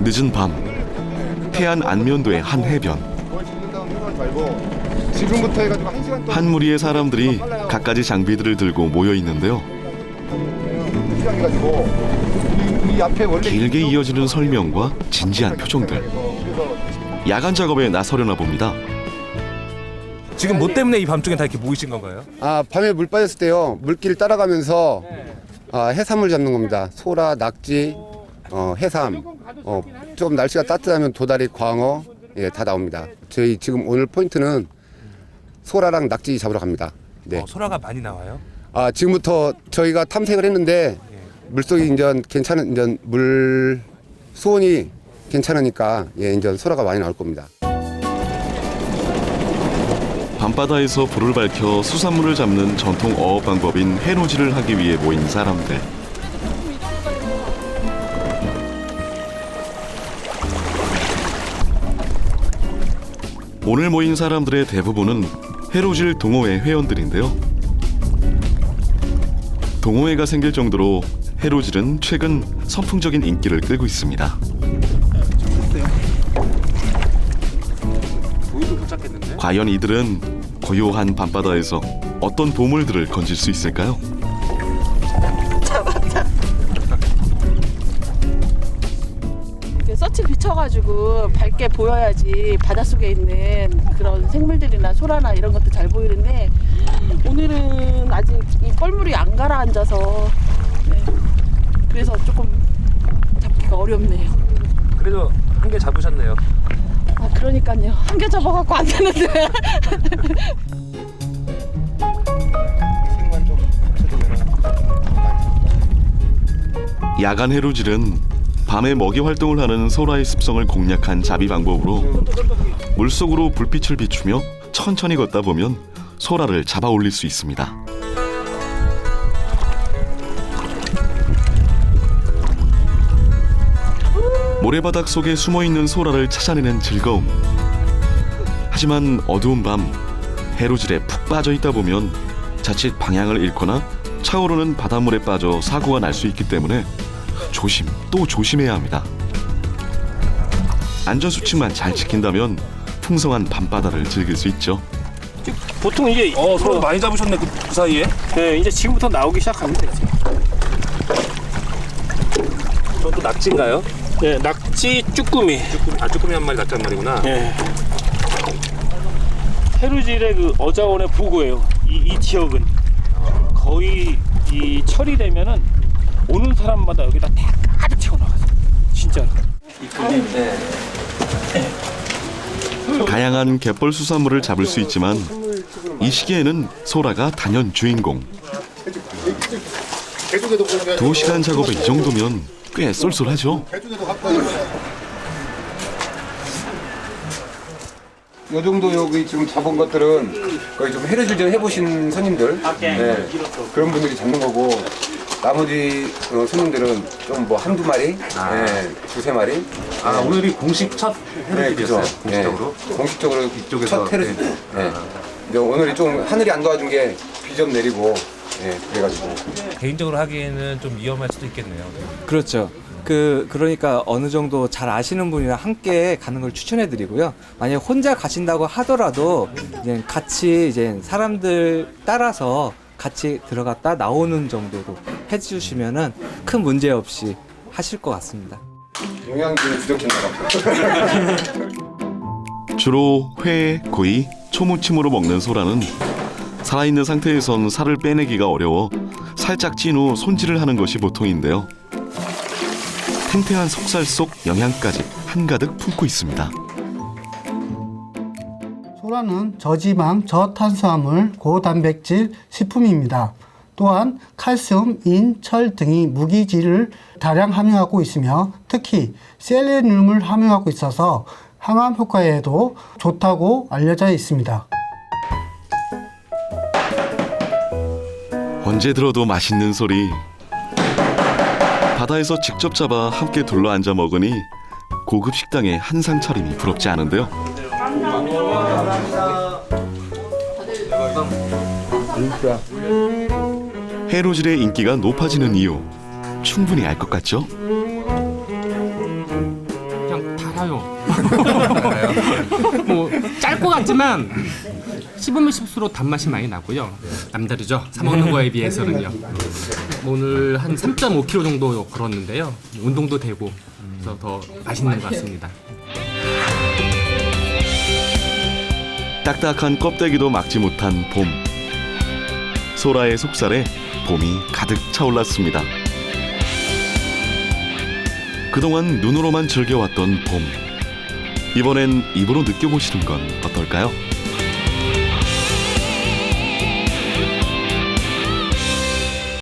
늦은 밤 태안 안면도의 한 해변 한 무리의 사람들이 갖가지 장비들을 들고 모여 있는데요. 길게 이어지는 설명과 진지한 표정들. 야간 작업에 나서려나 봅니다. 지금 뭐 때문에 이 밤중에 다 이렇게 모이신 건가요? 아 밤에 물 빠졌을 때요 물길 따라가면서 아, 해삼을 잡는 겁니다. 소라, 낙지, 어, 해삼. 어, 좀 날씨가 따뜻하면 도다리, 광어 예, 다 나옵니다. 저희 지금 오늘 포인트는 소라랑 낙지 잡으러 갑니다. 네. 어, 소라가 많이 나와요. 아 지금부터 저희가 탐색을 했는데 물속이 이제 괜찮은 이제 물 수온이 괜찮으니까 예 이제 소라가 많이 나올 겁니다. 밤바다에서 불을 밝혀 수산물을 잡는 전통 어업 방법인 해로질을 하기 위해 모인 사람들. 오늘 모인 사람들의 대부분은 해로질 동호회 회원들인데요. 동호회가 생길 정도로 해로질은 최근 선풍적인 인기를 끌고 있습니다. 과연 이들은 고요한 밤바다에서 어떤 보물들을 건질 수 있을까요? 비춰가지고 밝게 보여야지 바닷속에 있는 그런 생물들이나 소라나 이런 것도 잘 보이는데 오늘은 아직 이 뻘물이 안 가라앉아서 네. 그래서 조금 잡기가 어렵네요. 그래도 한 개 잡으셨네요. 아 그러니까요. 한 개 잡아갖고 안 되는데. 야간 해루질은 밤에 먹이 활동을 하는 소라의 습성을 공략한 자비 방법으로 물속으로 불빛을 비추며 천천히 걷다 보면 소라를 잡아 올릴 수 있습니다. 모래바닥 속에 숨어 있는 소라를 찾아내는 즐거움. 하지만 어두운 밤 해루질에 푹 빠져 있다 보면 자칫 방향을 잃거나 차오르는 바닷물에 빠져 사고가 날 수 있기 때문에 조심 또 조심해야 합니다. 안전 수칙만 잘 지킨다면 풍성한 밤바다를 즐길 수 있죠. 보통 이제 어, 소라 많이 잡으셨네 그, 그 사이에. 네, 이제 지금부터 나오기 시작합니다. 이제. 저또 낙지인가요? 네, 낙지 쭈꾸미. 쭈꾸미, 아 쭈꾸미 한 마리 낙지 한 마리구나. 네. 페루질의 그 어자원의 보고예요. 이, 이 지역은 거의 이 철이 되면은 오는 사람마다 여기다 다 가득 채워 나가서 진짜로. 다양한 갯벌 수산물을 잡을 수 있지만 이 시기에는 소라가 단연 주인공. 두 시간 작업에 이 정도면 꽤 쏠쏠하죠. 요 정도 여기 지금 잡은 것들은 거의 좀 해를 좀 해보신 손님들 네, 그런 분들이 잡는 거고 나머지 어, 손님들은 좀 뭐 한두 마리, 네, 두세 마리 아 오늘이 공식 첫 네, 그죠. 공식적으로. 네, 공식적으로 이쪽에서, 첫 테르. 네. 네. 근데 오늘이 좀 하늘이 안 도와준 게 비 좀 내리고, 예, 그래가지고. 개인적으로 하기에는 좀 위험할 수도 있겠네요. 그렇죠. 그 그러니까 어느 정도 잘 아시는 분이랑 함께 가는 걸 추천해 드리고요. 만약 혼자 가신다고 하더라도 이제 같이 이제 사람들 따라서 같이 들어갔다 나오는 정도로 해 주시면은 큰 문제 없이 하실 것 같습니다. 영양분이 부족했나 봐. 주로 회, 고이, 초무침으로 먹는 소라는 살아있는 상태에선 살을 빼내기가 어려워 살짝 찐 후 손질을 하는 것이 보통인데요. 탱탱한 속살 속 영양까지 한가득 품고 있습니다. 소라는 저지방, 저탄수화물, 고단백질 식품입니다. 또한 칼슘, 인, 철 등이 무기질을 다량 함유하고 있으며 특히 셀레늄을 함유하고 있어서 항암 효과에도 좋다고 알려져 있습니다. 언제 들어도 맛있는 소리. 바다에서 직접 잡아 함께 둘러 앉아 먹으니 고급 식당의 한상 차림이 부럽지 않은데요. 해로질의 인기가 높아지는 이유 충분히 알 것 같죠? 달아요. 뭐짤것 같지만 씹으면 씹수록 단맛이 많이 나고요. 남다르죠. 사 먹는 거에 비해서는요. 오늘 한 3.5kg 정도 걸었는데요. 운동도 되고 그래서 더 맛있는 것 같습니다. 딱딱한 껍데기도 막지 못한 봄. 소라의 속살에 봄이 가득 차올랐습니다. 그동안 눈으로만 즐겨왔던 봄. 이번엔 입으로 느껴보시는 건 어떨까요?